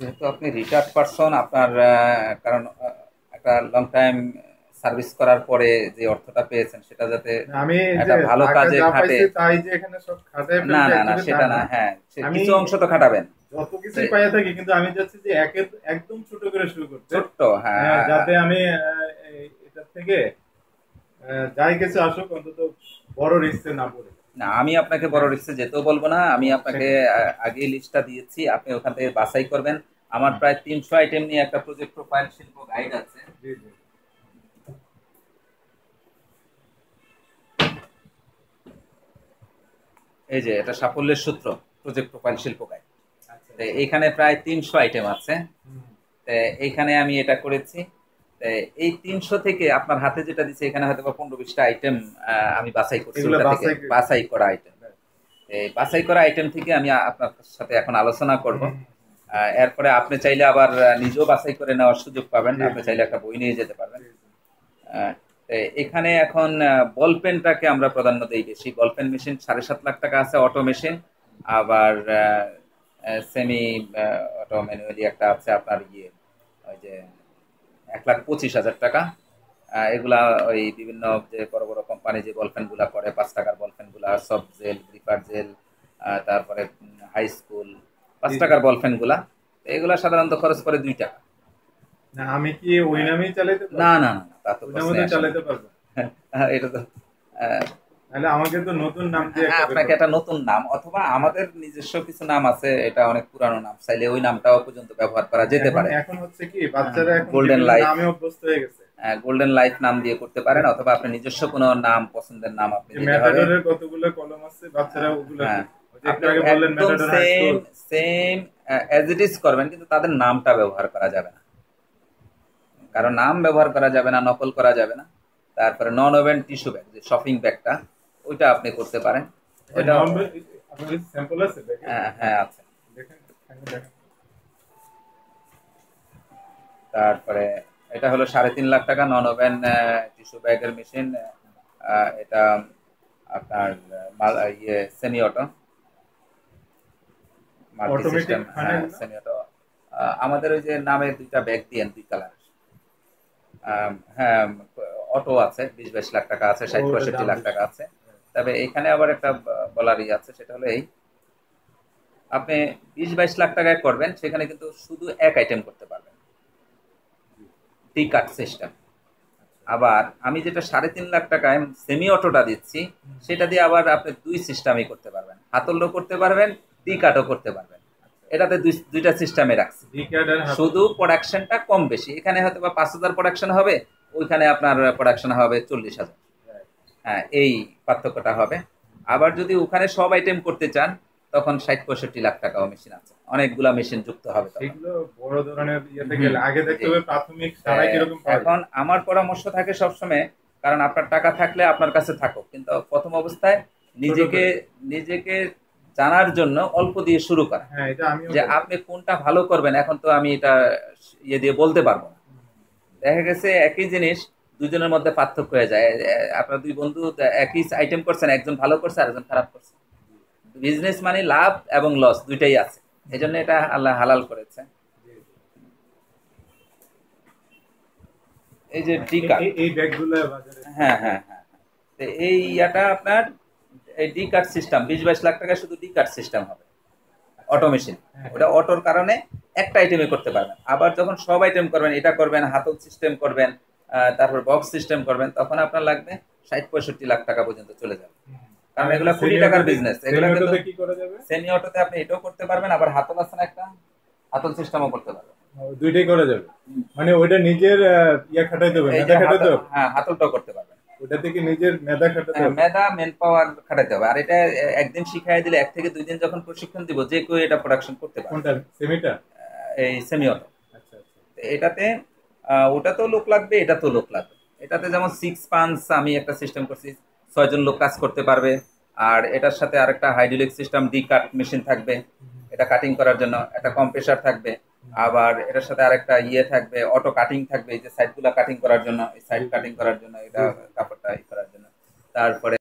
যেহেতু আপনি retired person আপনার কারণ একটা লং টাইম সার্ভিস করার পরে যে অর্থটা পেয়েছেন সেটা যাতে আমি একটা ভালো কাজে খাটে। তাই যে এখানে সব খাটাই না না না সেটা না হ্যাঁ কিছু অংশ তো খাটাবেন। যত কিছুই পাইয়া থাকি কিন্তু আমি যাচ্ছি যে একে একদম ছোট করে শুরু করতে। ছোট্ট হ্যাঁ হ্যাঁ, যাতে আমি এটা থেকে যাই কিছু আসুক অন্তত বড় রিস্কে না পড়ে। না আমি আপনাকে বড় রিক্সে যেতেও বলব না। আমি আপনাকে আগে লিস্টটা দিয়েছি আপনি ওখান থেকে বাছাই করবেন। আমার প্রায় তিনশো আইটেম নিয়ে একটা প্রজেক্ট প্রোফাইল শিল্প গাইড আছে। এই যে এটা সাফল্যের সূত্র প্রজেক্ট প্রোফাইল শিল্প গাইড আচ্ছা। তো এইখানে প্রায় তিনশো আইটেম আছে। এইখানে আমি এটা করেছি। এই তিনশো থেকে আপনার হাতে যেটা দিচ্ছে এখানে হয়তো বা পনেরো বিশটা আইটেম আমি বাছাই করছি। বাছাই করা আইটেম এই বাছাই করা আইটেম থেকে আমি আপনার সাথে এখন আলোচনা করব। এরপরে আপনি চাইলে আবার নিজেও বাছাই করে নেওয়ার সুযোগ পাবেন। আপনি চাইলে একটা বই নিয়ে যেতে পারবেন। এখানে এখন বল পেনটাকে আমরা প্রাধান্য দিই বেশি। বল পেন মেশিন সাড়ে সাত লাখ টাকা আছে অটো মেশিন। আবার সেমি অটো ম্যানুয়ালি একটা আছে আপনার ইয়ে ওই যে এক লাখ পঁচিশ হাজার টাকা এগুলা ওই বিভিন্ন যে বড় বড় কোম্পানি যে বল পেনগুলা করে পাঁচ টাকার বল পেনগুলা সব জেল গ্রিপার জেল তারপরে হাই স্কুল পাঁচ। টাকার বল পেনগুলা এগুলা সাধারণত খরচ করে দুই টাকা না আমি কি ওই নামেই চালাইতে না না না তা তো। চালাইতে পারব হ্যাঁ, এটা তো তাহলে আমাকে তো নতুন নাম দিয়ে হ্যাঁ, আপনাকে একটা নতুন নাম অথবা আমাদের নিজস্ব কিছু নাম আছে এটা অনেক পুরানো নাম চাইলে ওই নামটাও পর্যন্ত ব্যবহার করা যেতে পারে। এখন- হচ্ছে কি বাচ্চারা এখন Golden বিভিন্ন নামে অভ্যস্ত হয়ে গেছে। গোল্ডেন লাইফ নাম দিয়ে করতে পারেন অথবা আপনি নিজস্ব কোনো নাম পছন্দের নাম আপনি কতগুলো কলম আছে বাচ্চারা ওগুলো হ্যাঁ। Same same as it is করবেন কিন্তু তাদের নামটা ব্যবহার করা যাবে না। কারণ নাম ব্যবহার করা যাবে না নকল করা যাবে না। তারপরে নন ওভেন টিস্যু ব্যাগ যে শপিং ব্যাগটা ওইটা আপনি করতে পারেন। ওইটা স্যাম্পল আছে? হ্যাঁ হ্যাঁ আছে। তারপরে এটা হলো সাড়ে তিন লাখ টাকা নন ওভেন টিস্যু ব্যাগের মেশিন এটা আপনার মাল- ইয়ে semi auto multi system semi auto আমাদের ওই যে নামে দুইটা ব্যাগ দিয়েন দুই কালার হ্যাঁ অটো আছে বিশ বাইশ লাখ টাকা আছে ষাট পঁয়ষট্টি লাখ টাকা আছে। তবে এখানে আবার একটা ব- বলার ই আছে সেটা হলো এই আপনি বিশ বাইশ লাখ টাকায় করবেন সেখানে কিন্তু শুধু এক আইটেম করতে পারবেন। টি কাট সিস্টেম আবার আমি যেটা সাড়ে তিন লাখ টাকায় সেমি অটোটা দিচ্ছি সেটা দিয়ে আবার আপনি দুই সিস্টেমই করতে পারবেন। হাতলও করতে পারবেন টি কাটও করতে পারবেন। এটাতে দুই- দুইটা সিস্টেমে রাখছি। শুধু প্রোডাকশনটা কম বেশি। এখানে হয়তো বা পাঁচ হাজার প্রোডাকশন হবে ওইখানে আপনার প্রোডাকশন হবে চল্লিশ হাজার। এই পার্থক্যটা হবে। আবার যদি ওখানে সব আইটেম করতে চান তখন ষাট পঁয়ষট্টি লাখ টাকাও মেশিন আছে। অনেকগুলা মেশিন যুক্ত হবে যায়। এখন আমার পরামর্শ থাকে সবসময় কারণ আপনার টাকা থাকলে আপনার কাছে থাকুক। কিন্তু প্রথম অবস্থায় নিজেকে নিজেকে জানার জন্য অল্প দিয়ে শুরু করা। হ্যাঁ এটা যে আপনি কোনটা ভালো করবেন এখন তো আমি এটা ইয়ে দিয়ে বলতে পারব না। দেখা গেছে একই জিনিস দুজনের মধ্যে পার্থক্য হয়ে যায়। আপনার দুই বন্ধু একই আইটেম করছেন একজন ভালো করছে আর একজন খারাপ করছে। বিজনেস মানে লাভ এবং লস দুইটাই আছে। এই জন্য এটা আল্লাহ হালাল করেছে। এই যে ডিকা এই ব্যাগগুলো বাজারে। হ্যাঁ হ্যাঁ হ্যাঁ তো এই ইয়াটা আপনার এই ডি কার্ড সিস্টেম বিশ বাইশ লাখ টাকা শুধু ডি কার্ড সিস্টেম হবে। অটো মেশিন হ্যাঁ। ওটা অটোর কারণে একটা আইটেমে করতে পারবেন। আবার যখন সব আইটেম করবেন এটা করবেন হাতল সিস্টেম করবেন তারপর বক্স সিস্টেম করবেন তখন আপনার লাগবে ষাট পঁয়ষট্টি লাখ টাকা পর্যন্ত চলে যাবে। কারণ এগুলো কুড়ি টাকার বিজনেস এগুলো সেমি অটোতে আপনি এটাও করতে পারবেন আবার হাতল আছে না একটা হাতল সিস্টেমও করতে পারবেন। দুইটাই করা যাবে? মানে ওইটা নিজের ইয়া খাটাইতে হবে মেধা খাটাইতে হবে? হ্যাঁ হাতলটাও করতে পারবেন। ওটা থেকে নিজের মেধা খাটাতে হ্যাঁ, হবে। মেধা মেন পাওয়ার খাটাতে হবে। আর এটা একদিন শিখাই দিলে এক থেকে দুই দিন যখন প্রশিক্ষণ দিব যে কেউ এটা প্রোডাকশন করতে পারে কোনটা? সেমিটা এই সেমি অটো আচ্ছা আচ্ছা। এটাতে ওটাতেও লোক লাগবে এটাতেও লোক লাগবে। এটাতে যেমন সিক্স পাঞ্চ আমি একটা সিস্টেম করছি, ছয়জন লোক কাজ করতে পারবে, আর এটার সাথে আরেকটা hydraulic system D cut machine থাকবে, এটা কাটিং করার জন্য, একটা কম্প্রেসার থাকবে, আবার এটার সাথে আরেকটা ইয়ে থাকবে অটো কাটিং থাকবে, এই যে সাইডগুলো কাটিং করার জন্য সাইড কাটিং করার জন্য, এটা কাপড়টা ই করার জন্য। তারপরে